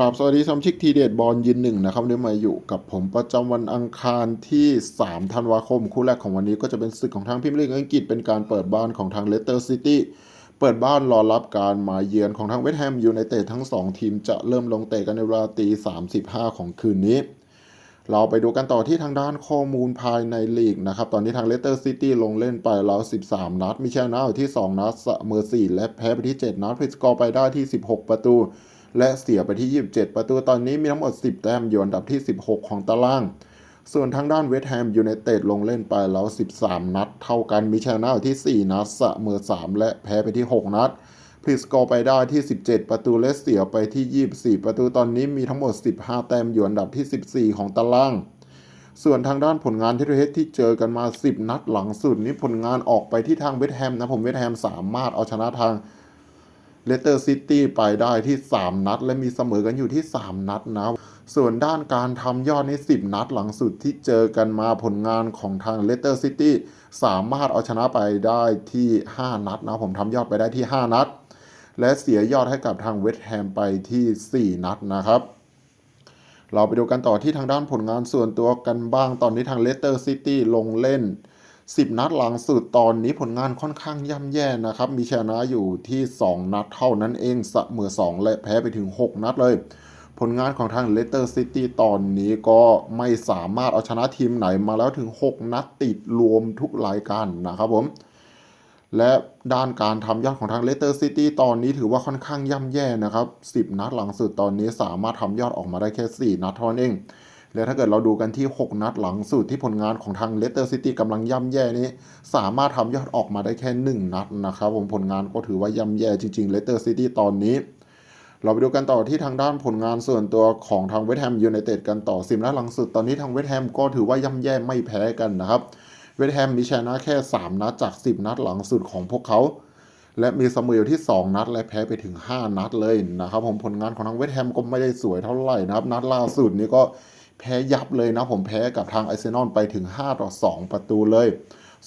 กราบสวัสดีสมาชิกทีเด็ดบอลยืนหนึ่งนะครับวันนี้มาอยู่กับผมประจำวันอังคารที่ 3 ธันวาคม คู่แรกของวันนี้ก็จะเป็นศึกของทางพิมพ์ลีกอังกฤษเป็นการเปิดบ้านของทางเลสเตอร์ซิตี้เปิดบ้านรอรับการมาเยือนของทางเวสต์แฮมยูไนเต็ดทั้ง 2 ทีมจะเริ่มลงเตะกันในเวลาตี 35 ของคืนนี้ เราไปดูกันต่อที่ทางด้านข้อมูลภายในลีกนะครับตอนนี้ทางเลสเตอร์ซิตี้ลงเล่นไปแล้ว 13 นัด มีชนะอยู่ที่ 2 นัดเสมอ4และแพ้ไปที่ 7 นัดพิสกอร์ไปได้ที่ 16 ประตู และเสียไปที่ 27 ประตูตอนนี้มีทั้งหมด 10 แต้มอยู่อันดับที่ 16 ของตาราง ส่วนทางด้านเวสต์แฮมยูไนเต็ดลงเล่นไปแล้ว 13 นัด เท่ากันมีชนะที่ 4 นัดเสมอ3 และแพ้ไปที่ 6 นัดพลิสกอไปได้ที่ 17 ประตูและเสียไปที่ 24 ประตูตอนนี้มีทั้งหมด 15 แต้มอยู่อันดับที่ 14 ของตารางส่วนทางด้านผลงานที่เทสที่เจอกันมา 10 นัดหลังสุดนี้ผลงานออกไปที่ทางเวสต์แฮมนะผมเวสต์แฮมสามารถเอาชนะทาง เลสเตอร์ซิตี้ไปได้ที่ 3 นัด และมีเสมอกันอยู่ที่ 3 นัดนะ ส่วนด้านการทำยอดใน 10 นัดหลังสุดที่เจอกันมาผลงานของทางเลสเตอร์ซิตี้สามารถเอาชนะไปได้ที่ 5 นัดนะ ผมทำยอดไปได้ที่ 5 นัด และเสียยอดให้กับทางเวสต์แฮมไปที่ 4 นัดนะครับเราไปดูกันต่อที่ทางด้านผลงานส่วนตัวกันบ้างตอนนี้ทางเลสเตอร์ซิตี้ลงเล่น 10 นัดหลังสุดตอนนี้ผลงานค่อนข้างย่ำแย่นะครับ มีชนะอยู่ที่ 2 นัดเท่านั้นเองเสมอ2 และแพ้ไปถึง 6 นัดเลย ผลงานของทางเลสเตอร์ซิตี้ตอนนี้ก็ไม่สามารถเอาชนะทีมไหนมาแล้วถึง 6 นัดติดรวมทุกรายการนะครับผมและด้านการทำยอดของทางเลสเตอร์ซิตี้ตอนนี้ถือว่าค่อนข้างย่ำแย่นะครับ 10 นัดหลังสุดตอนนี้สามารถทำยอดออกมาได้แค่ 4 นัดเท่านั้นเอง และถ้าเกิดเราดูกันที่ 6 นัดหลังสุดที่ผลงานของทางเลสเตอร์ซิตี้กำลังย่ำแย่นี้ สามารถทำยอดออกมาได้แค่ 1 นัดนะครับผมผลงานก็ถือว่าย่ำแย่จริงๆเลสเตอร์ซิตี้ตอนนี้ เราไปดูกันต่อที่ทางด้านผลงานส่วนตัวของทางเวสต์แฮมยูไนเต็ดกันต่อสิบนัดหลังสุดตอนนี้ทางเวสต์แฮมก็ถือว่าย่ำแย่ไม่แพ้กันนะครับเวสต์แฮมมีชนะแค่ 3 นัดจาก 10 นัดหลังสุดของพวกเขาและมีเสมออยู่ที่ 2 นัด และแพ้ไปถึง 5 นัดเลยนะครับผมผลงานของทางเวสต์แฮมก็ไม่ได้สวยเท่าไหร่นะครับ นัดล่าสุดนี้ก็ แพ้ยับเลยนะผมแพ้กับทางไอเซนอลไปถึง 5 ต่อ 2 ประตูเลย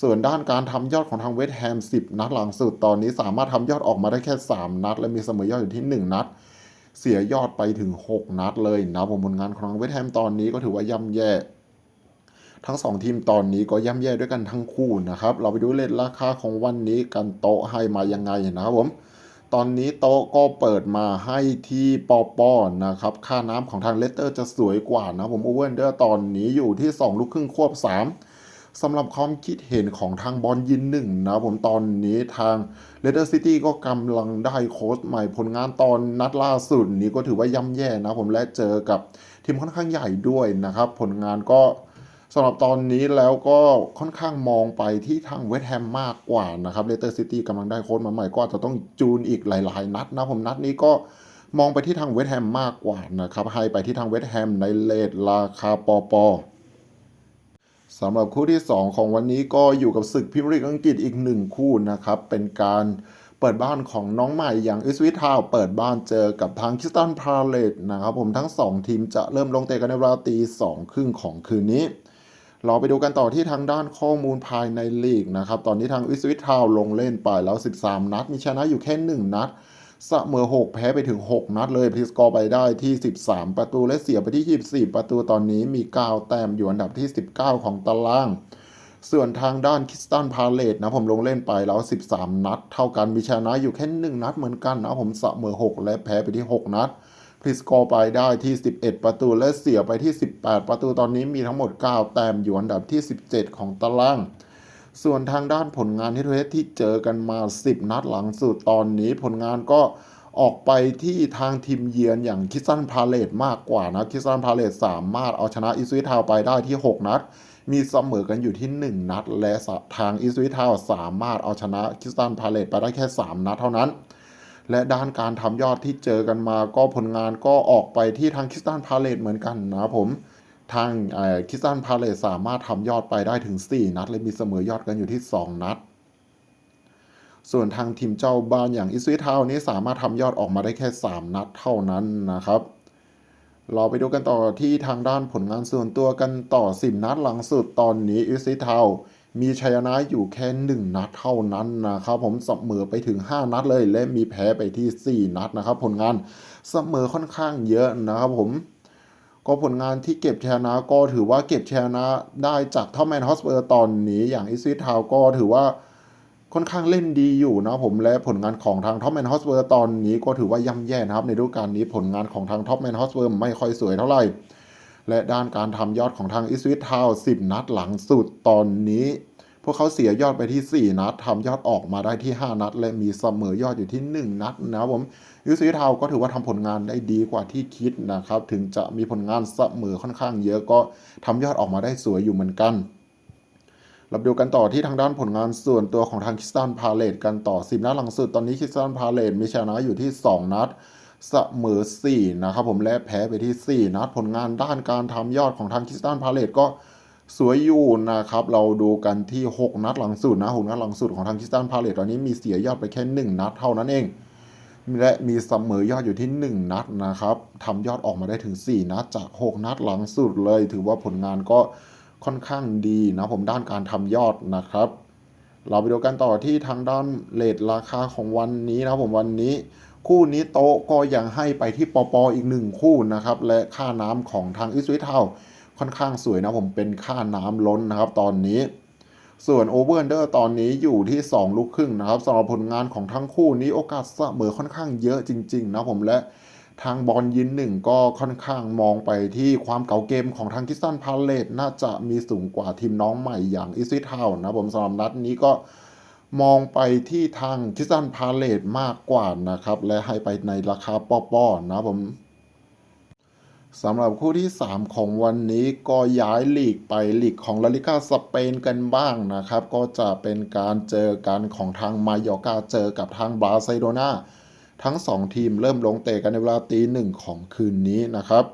ส่วนด้านการทำยอดของทางเวสต์แฮม 10 นัดหลังสุดตอนนี้สามารถทำยอดออกมาได้แค่ 3 นัด และมีเสมอยอดอยู่ที่ 1 นัด เสียยอดไปถึง 6 นัดเลยนะผมผลงานของทางเวสต์แฮมตอนนี้ก็ถือว่าย่ำแย่ทั้ง 2 ทีมตอนนี้ก็ย่ำแย่ด้วยกันทั้งคู่นะครับ เราไปดูเลทราคาของวันนี้กันโตให้มายังไงนะครับผม ตอนนี้โต๊ะก็เปิดมาให้ที่ปอปอนะครับ ค่าน้ำของทางเลสเตอร์จะสวยกว่านะผมโอเวนเดอร์ตอนนี้อยู่ที่ 2 ลูกครึ่งควบ 3สำหรับความคิดเห็นของทางบอลยินหนึ่งนะผมตอนนี้ทางเลสเตอร์ซิตี้ก็กำลังได้โค้ชใหม่ผลงานตอนนัดล่าสุดนี้ก็ถือว่าย่ำแย่นะผมและเจอกับทีมค่อนข้างใหญ่ด้วยนะครับ ผลงานก็ สำหรับตอนนี้แล้วก็ค่อนข้างมองไปที่ทางเวสต์แฮมมากกว่านะครับเลสเตอร์ซิตี้กำลังได้โค้ชมาใหม่ก็อาจจะต้องจูนอีกหลาย ๆ นัดนะผมนัดนี้ก็มองไปที่ทางเวสต์แฮมมากกว่านะครับให้ไปที่ทางเวสต์แฮมในเลทราคาปอปอสำหรับคู่ที่ 2 ของวันนี้ก็อยู่กับศึกพรีเมียร์ลีกอังกฤษอีกหนึ่งคู่นะครับ เป็นการเปิดบ้านของน้องใหม่อย่างอิสวิทาวเปิดบ้านเจอกับทางคิสตันพาเลตนะครับผมทั้ง 2 ทีมจะเริ่มลงเตะกันในเวลาตีสองครึ่งของคืนนี้ เราไปดูกันต่อที่ทางด้านข้อมูลภายในลีกนะครับ ตอนนี้ทางอิสวิททาวลงเล่นไปแล้ว 13 นัด มีชนะอยู่แค่ 1 นัดเสมอ 6 แพ้ไปถึง 6 นัดเลยพิสกอร์ไปได้ที่ 13 ประตูและเสียไปที่ 24 ประตูตอนนี้มี 9 แต้มอยู่อันดับที่ 19 ของตาราง ส่วนทางด้านคิสตันพาเลตนะผมลงเล่นไปแล้ว 13 นัด เท่ากันมีชนะอยู่แค่ 1 นัดเหมือนกันนะผมเสมอ 6 และแพ้ไปที่ 6 นัด พลิสโกไปได้ที่ 11 ประตูและเสียไปที่ 18 ประตูตอนนี้มีทั้งหมด 9 แต้มอยู่อันดับที่ 17 ของตาราง ส่วนทางด้านผลงานที่เทสที่เจอกันมา 10 นัดหลังสุดตอนนี้ผลงานก็ออกไปที่ทางทีมเยือนอย่างคิสซันพาเลตมากกว่านะคิสซันพาเลตสามารถเอาชนะอิสวิทาวไปได้ที่ 6 นัด มีเสมอกันอยู่ที่ 1 นัด และทางอิสวิทาวสามารถเอาชนะคิสันพาเลตไปได้แค่ 3 นัดเท่านั้น และด้านการทำยอดที่เจอกันมา ก็ผลงานก็ออกไปที่ทางคิสตันพาเลตเหมือนกันนะผม ทางคิสตันพาเลตสามารถทำยอดไปได้ถึง 4 นัด และมีเสมอยอดกันอยู่ที่ 2 นัด ส่วนทางทีมเจ้าบ้านอย่างอิสวิทาวนี้สามารถทำยอดออกมาได้แค่ 3 นัดเท่านั้นนะครับเราไปดูกันต่อที่ทางด้านผลงานส่วนตัวกันต่อ 10 นัดหลังสุดตอนนี้อิสวิทาว มีชัยชนะอยู่แค่1นัดเท่านั้นนะครับผมเสมอไปถึง 5 นัดเลย และมีแพ้ไปที่ 4 นัดนะครับ ผลงานเสมอค่อนข้างเยอะนะครับผมก็ผลงานที่เก็บชนะก็ถือว่าเก็บชนะได้จากท็อปแมนฮอสเปอร์ตอนนี้อย่างอิสวิทาวก็ถือว่าค่อนข้างเล่นดีอยู่นะผมและผลงานของทางท็อปแมนฮอสเปอร์ตอนนี้ก็ถือว่าย่ำแย่นะครับในฤดูกาลนี้ผลงานของทางท็อปแมนฮอสเปอร์ไม่ค่อยสวยเท่าไหร่ และด้านการทำยอดของทางอิสวิททาวสิบนัดหลังสุดตอนนี้ พวกเขาเสียยอดไปที่ 4 นัดทำยอดออกมาได้ที่ 5 นัด และมีเสมอยอดอยู่ที่ 1 นัดนะครับผมยูซีทาวก็ถือว่าทำผลงานได้ดีกว่าที่คิดนะครับ ถึงจะมีผลงานเสมอค่อนข้างเยอะก็ทำยอดออกมาได้สวยอยู่เหมือนกันเราดูกันต่อที่ทางด้านผลงานส่วนตัวของทางคิสตันพาเลตกันต่อ 10 นัดหลังสุดตอนนี้คิสตันพาเลตมีชนะอยู่ที่ 2 นัด เสมอ 4 นะครับผมและแพ้ไปที่ 4 นัดผลงานด้านการทำยอดของทางคิสตันพาเลตก็สวยอยู่นะครับ เราดูกันที่ 6 นัดหลังสุดนะ6นัดหลังสุดของทางคิสตันพาเลตตอนนี้มีเสียยอดไปแค่ 1 นัดเท่านั้นเอง และมีเสมอยอดอยู่ที่ 1 นัดนะครับทำยอดออกมาได้ถึง 4 นัดจาก 6 นัดหลังสุดเลย ถือว่าผลงานก็ค่อนข้างดีนะผมด้านการทำยอดนะครับ เราไปดูกันต่อที่ทางด้านเลทราคาของวันนี้นะผมวันนี้ คู่นี้โต๊ะก็ยังให้ไปที่ปอปออีกหนึ่งคู่นะครับ และค่าน้ำของทางอิสวิทเทาค่อนข้างสวยนะผมเป็นค่าน้ำล้นนะครับ ตอนนี้ ส่วนโอเวอร์เดอร์ตอนนี้อยู่ที่ 2 ลูกครึ่งนะครับสำหรับผลงานของทั้งคู่นี้โอกาสเสมอค่อนข้างเยอะจริง ๆ นะผมและทางบอลยินหนึ่งก็ค่อนข้างมองไปที่ความเก่าเกมของทางคิสตันพาเลตน่าจะมีสูงกว่าทีมน้องใหม่อย่างอิซิทเทานะผมสำหรับนัดนี้ก็ มองไปที่ทางคิสตันพาเลตมากกว่านะครับ และให้ไปในราคาป้อๆนะผมสำหรับคู่ที่ 3 ของวันนี้ก็ย้ายลีกไปลีกของลาลิกาสเปนกันบ้างนะครับ ก็จะเป็นการเจอกันของทางมายอกาเจอกับทางบาร์เซโลนาทั้ง 2 ทีมเริ่มลงเตะกันในเวลาตีหนึ่งของคืนนี้นะครับ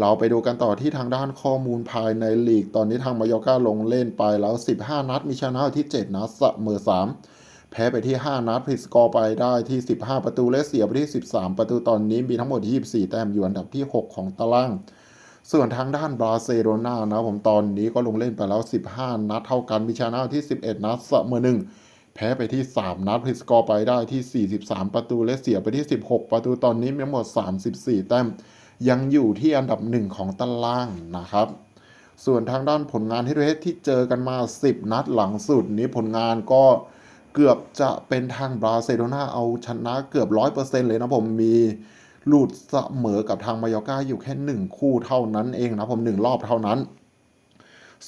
เราไปดูกันต่อที่ทางด้านข้อมูลภายในลีก ตอนนี้ทางมายอร์กาลงเล่นไปแล้ว 15 นัด มีชนะที่ 7 นัดเสมอ3 แพ้ไปที่ 5 นัดพลิกสกอร์ไปได้ที่ 15 ประตูและเสียไปที่ 13 ประตูตอนนี้มีทั้งหมด 24 แต้มอยู่อันดับที่ 6 ของตาราง ส่วนทางด้านบาร์เซโลนานะผมตอนนี้ก็ลงเล่นไปแล้ว 15 นัดเท่ากันมีชนะที่ 11 นัดเสมอ1แพ้ไปที่ 3 นัดพิสกอร์ไปได้ที่ 43 ประตูและเสียไปที่ 16 ประตูตอนนี้มีทั้งหมด 34 แต้ม ยังอยู่ที่อันดับหนึ่งของตารางนะครับ ส่วนทางด้านผลงานที่เรสที่เจอกันมา 10 นัดหลังสุดนี้ผลงานก็เกือบจะเป็นทางบราเซโลนาเอาชนะเกือบ 100%เลยนะผมมีหลุดเสมอกับทางมายอกาอยู่แค่ 1 คู่เท่านั้นเองนะผม 1 รอบเท่านั้น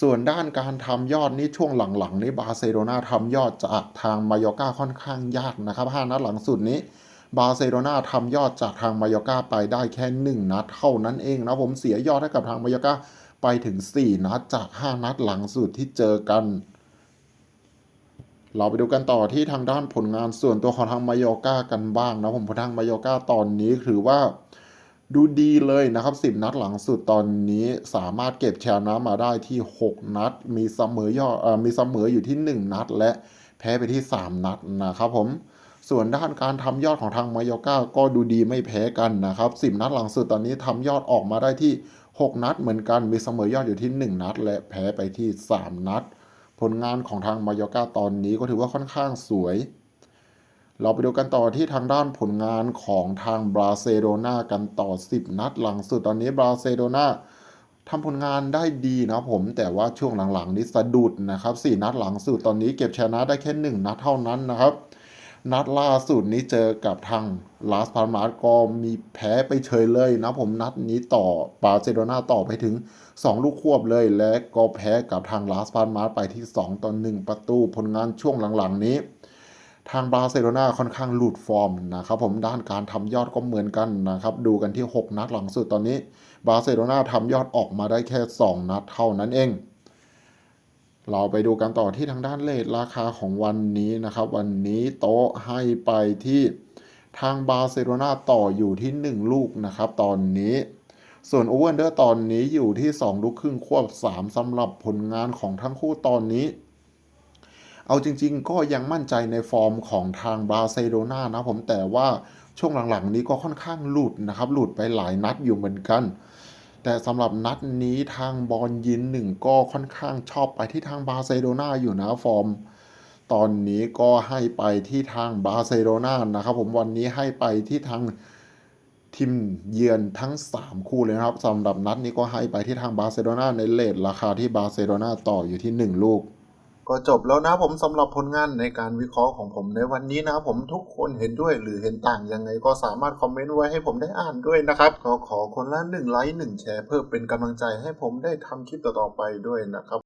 ส่วนด้านการทำยอดนี่ช่วงหลังๆนี้บาร์เซโลนาทำยอดจากทางมายอกาค่อนข้างยากนะครับ 5 นัดหลังสุดนี้ บาร์เซโลนาทำยอดจากทางมายอกาไปได้แค่ 1 นัดเท่านั้นเองนะผมเสียยอดให้กับทางมายอกาไปถึง 4 นัดจาก 5 นัดหลังสุดที่เจอกัน เราไปดูกันต่อที่ทางด้านผลงานส่วนตัวของทางมายอกากันบ้างนะผมทางมายอกาตอนนี้ถือว่าดูดีเลยนะครับ 10 นัดหลังสุดตอนนี้สามารถเก็บชนะมาได้ที่ 6 นัด มีเสมอยอดมีเสมออยู่ที่ 1 นัด และแพ้ไปที่ 3 นัดนะครับผม ส่วนด้านการทำยอดของทางมายอกาก็ดูดีไม่แพ้กันนะครับ10 นัดหลังสุดตอนนี้ทำยอดออกมาได้ที่ 6 นัดเหมือนกันมีเสมอยอดอยู่ที่ 1 นัด และแพ้ไปที่ 3 นัด ผลงานของทางมายอกาตอนนี้ก็ถือว่าค่อนข้างสวย เราไปดูกันต่อที่ทางด้านผลงานของทางบราเซโลนากันต่อ 10 นัดหลังสุดตอนนี้บราเซโลนาทำผลงานได้ดีนะผม แต่ว่าช่วงหลังๆ นี้สะดุดนะครับ 4 นัดหลังสุดตอนนี้เก็บชนะได้แค่ 1 นัดเท่านั้นนะครับ นัดล่าสุดนี้เจอกับทางลาสพาร์มาสก็มีแพ้ไปเฉยเลยนะผมนัดนี้ต่อบาร์เซโลนาต่อไปถึง 2 ลูกควบเลย และก็แพ้กับทางลาสพาร์มาสไปที่ 2ต่อ1ประตูผลงานช่วงหลังๆนี้ ทางบาร์เซโลนาค่อนข้างหลุดฟอร์มนะครับผมด้านการทำยอดก็เหมือนกันนะครับดูกันที่ 6 นัดหลังสุดตอนนี้ บาร์เซโลนาทำยอดออกมาได้แค่ 2 นัดเท่านั้นเอง เราไปดูกันต่อที่ทางด้านเลทราคาของวันนี้นะครับ วันนี้โต๊ะให้ไปที่ทางบาร์เซโลนาต่ออยู่ที่ 1 ลูกนะครับ ตอนนี้ส่วนโอเวอร์เดอร์ตอนนี้อยู่ที่ 2 ลูกครึ่งควบ 3สำหรับผลงานของทั้งคู่ตอนนี้ เอาจริงๆ ก็ยังมั่นใจในฟอร์มของทางบาร์เซโลนานะผมแต่ว่าช่วงหลังๆ นี้ก็ค่อนข้างหลุดนะครับ หลุดไปหลายนัดอยู่เหมือนกัน แต่สำหรับนัดนี้ทางบอลยินหนึ่งก็ค่อนข้างชอบไปที่ทางบาร์เซโลนาอยู่นะฟอร์ม ตอนนี้ก็ให้ไปที่ทางบาร์เซโลนานะครับผมวันนี้ให้ไปที่ทางทีมเยือนทั้ง 3 คู่เลยนะครับสำหรับนัดนี้ก็ให้ไปที่ทางบาร์เซโลนาในเลทราคาที่บาร์เซโลนาต่ออยู่ที่ 1 ลูก ก็จบแล้วนะผมสำหรับผลงานในการวิเคราะห์ของผมในวันนี้นะผมทุกคนเห็นด้วยหรือเห็นต่างยังไงก็สามารถคอมเมนต์ไว้ให้ผมได้อ่านด้วยนะครับก็ขอคนละหนึ่งไลค์หนึ่งแชร์เพื่อเป็นกำลังใจให้ผมได้ทำคลิปต่อๆไปด้วยนะครับ